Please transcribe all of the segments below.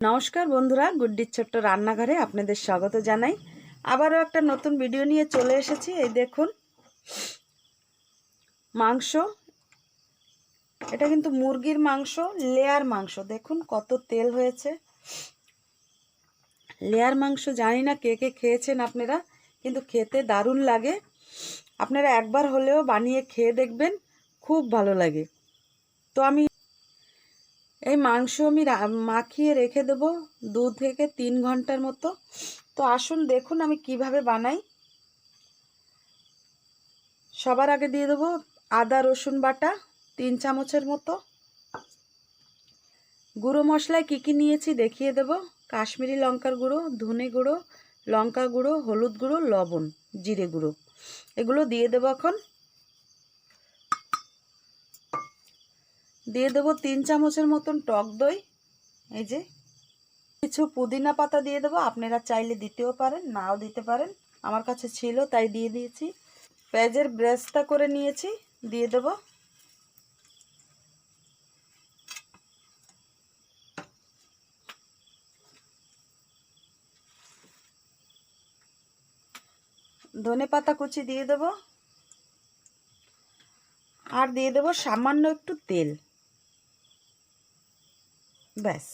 নমস্কার বন্ধুরা, গুড্ডির ছোট্ট রান্নাঘরে আপনাদের স্বাগত জানাই। আবারও একটা নতুন ভিডিও নিয়ে চলে এসেছি। এই দেখুন, মাংস। এটা কিন্তু মুরগির মাংস, লেয়ার মাংস। দেখুন কত তেল হয়েছে। লেয়ার মাংস জানি না কে কে খেয়েছেন আপনারা, কিন্তু খেতে দারুণ লাগে। আপনারা একবার হলেও বানিয়ে খেয়ে দেখবেন, খুব ভালো লাগে। তো আমি এই মাংস আমি মাখিয়ে রেখে দেবো দু থেকে তিন ঘণ্টার মতো। তো আসুন দেখুন আমি কীভাবে বানাই। সবার আগে দিয়ে দেবো আদা, রসুন বাটা তিন চামচের মতো। গুঁড়ো মশলায় কী কী নিয়েছি দেখিয়ে দেবো। কাশ্মীরি লঙ্কার গুঁড়ো, ধনে গুঁড়ো, লঙ্কা গুঁড়ো, হলুদ গুঁড়ো, লবণ, জিরে গুঁড়ো। এগুলো দিয়ে দেবো এখন। দিয়ে দেবো তিন চামচের মতন টক দই, এই যে। কিছু পুদিনা পাতা দিয়ে দেবো, আপনারা চাইলে দিতেও পারেন, নাও দিতে পারেন। আমার কাছে ছিল, তাই দিয়ে দিয়েছি। পেঁয়াজের ব্রেস্তা করে নিয়েছি, দিয়ে দেবো। ধনে পাতা কুচি দিয়ে দেবো। আর দিয়ে দেবো সামান্য একটু তেল। ব্যাস।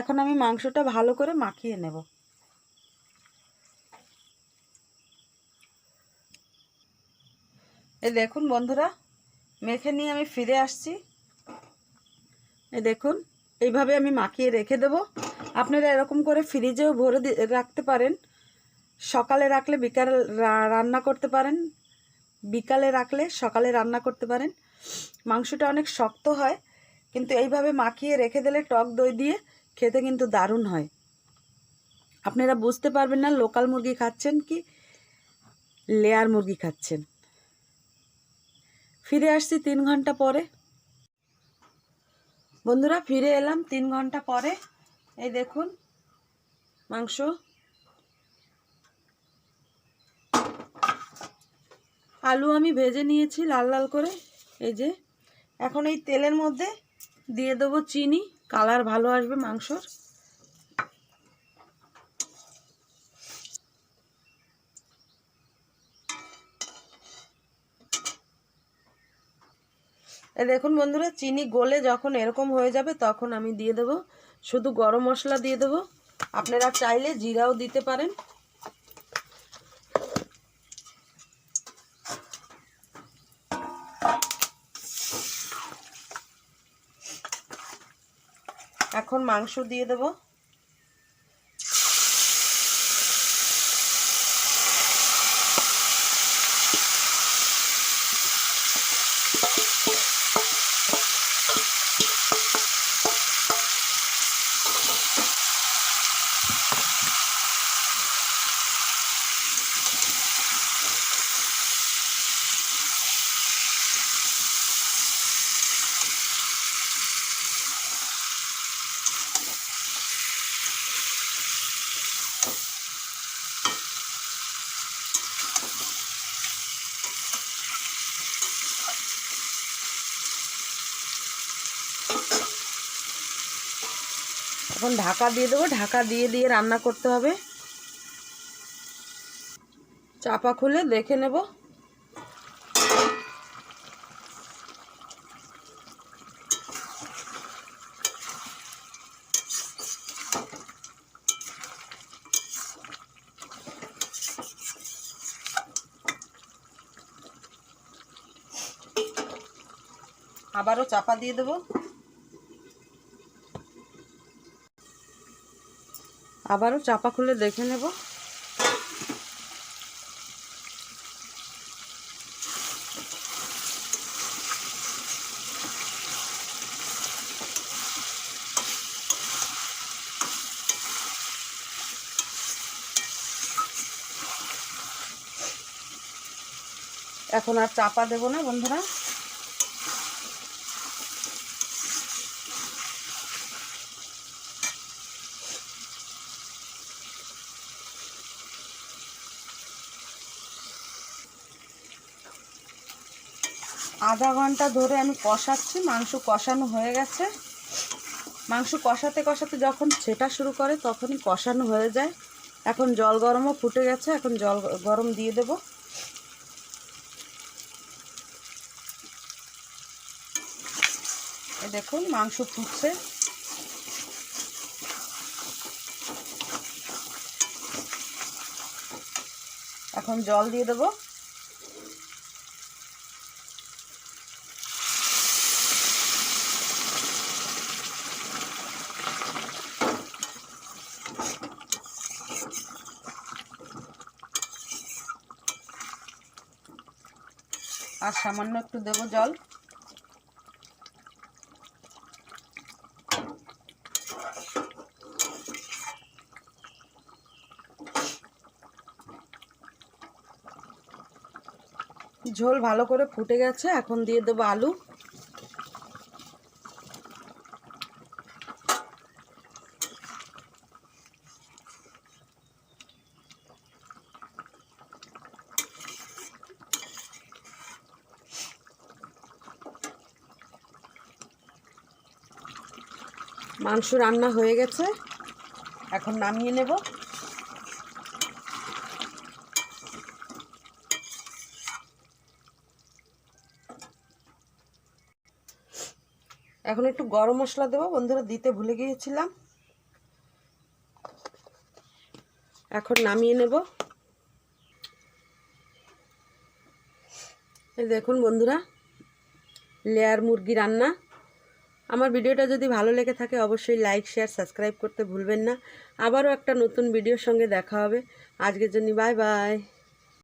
এখন আমি মাংসটা ভালো করে মাখিয়ে নেব। এই দেখুন বন্ধুরা, মেখে নিয়ে আমি ফিরে আসছি। এই দেখুন, এইভাবে আমি মাখিয়ে রেখে দেব। আপনারা এরকম করে ফ্রিজেও ভরে রাখতে পারেন। সকালে রাখলে বিকালে রান্না করতে পারেন। বিকালে রাখলে সকালে রান্না করতে পারেন। মাংসটা অনেক শক্ত হয়, কিন্তু এইভাবে মাখিয়ে রেখে দিলে টক দই দিয়ে খেতে কিন্তু দারুণ হয়। আপনারা বুঝতে পারবেন না লোকাল মুরগি খাচ্ছেন কি, লেয়ার মুরগি খাচ্ছেন। ফিরে আসছি তিন ঘণ্টা পরে। বন্ধুরা, ফিরে এলাম তিন ঘণ্টা পরে। এই দেখুন, মাংস আলু আমি ভেজে নিয়েছি লাল লাল করে। এই যে, এখন এই তেলের মধ্যে দিয়ে দেবো চিনি। কালার ভালো আসবে মাংসর। দেখুন বন্ধুরা, চিনি গলে যখন এরকম হয়ে যাবে তখন আমি দিয়ে দেবো। শুধু গরম মশলা দিয়ে দেবো। আপনারা চাইলে জিরাও দিতে পারেন। এখন মাংস দিয়ে দেবো। এখন ঢাকা দিয়ে দেবো। ঢাকা দিয়ে দিয়ে রান্না করতে হবে। চাপা খুলে দেখে নেব। আবারও চাপা দিয়ে দেবো। আবারও চাপা খুলে দেখে নেব। এখন আর চাপা দেব না বন্ধুরা। আধা ঘণ্টা ধরে আমি কষাচ্ছি, মাংস কষানো হয়ে গেছে। মাংস কষাতে কষাতে যখন ছেটা শুরু করে তখনই কষানো হয়ে যায়। এখন জল গরমও ফুটে গেছে, এখন জল গরম দিয়ে দেব। দেখুন, মাংস ফুটছে। এখন জল দিয়ে দেবো। আর সামান্য একটু দেব জল। ঝোল ভালো করে ফুটে গেছে এখন দিয়ে দেবো আলু। মাংস রান্না হয়ে গেছে। এখন নামিয়ে নেব। এখন একটু গরম মশলা দেবো। বন্ধুরা, দিতে ভুলে গিয়েছিলাম। এখন নামিয়ে নেব। দেখুন বন্ধুরা, লেয়ার মুরগি রান্না। আমার ভিডিওটা যদি ভালো লেগে থাকে, অবশ্যই লাইক শেয়ার সাবস্ক্রাইব করতে ভুলবেন না। আবারও একটা নতুন ভিডিওর সঙ্গে দেখা হবে। আজকের জন্য বাই বাই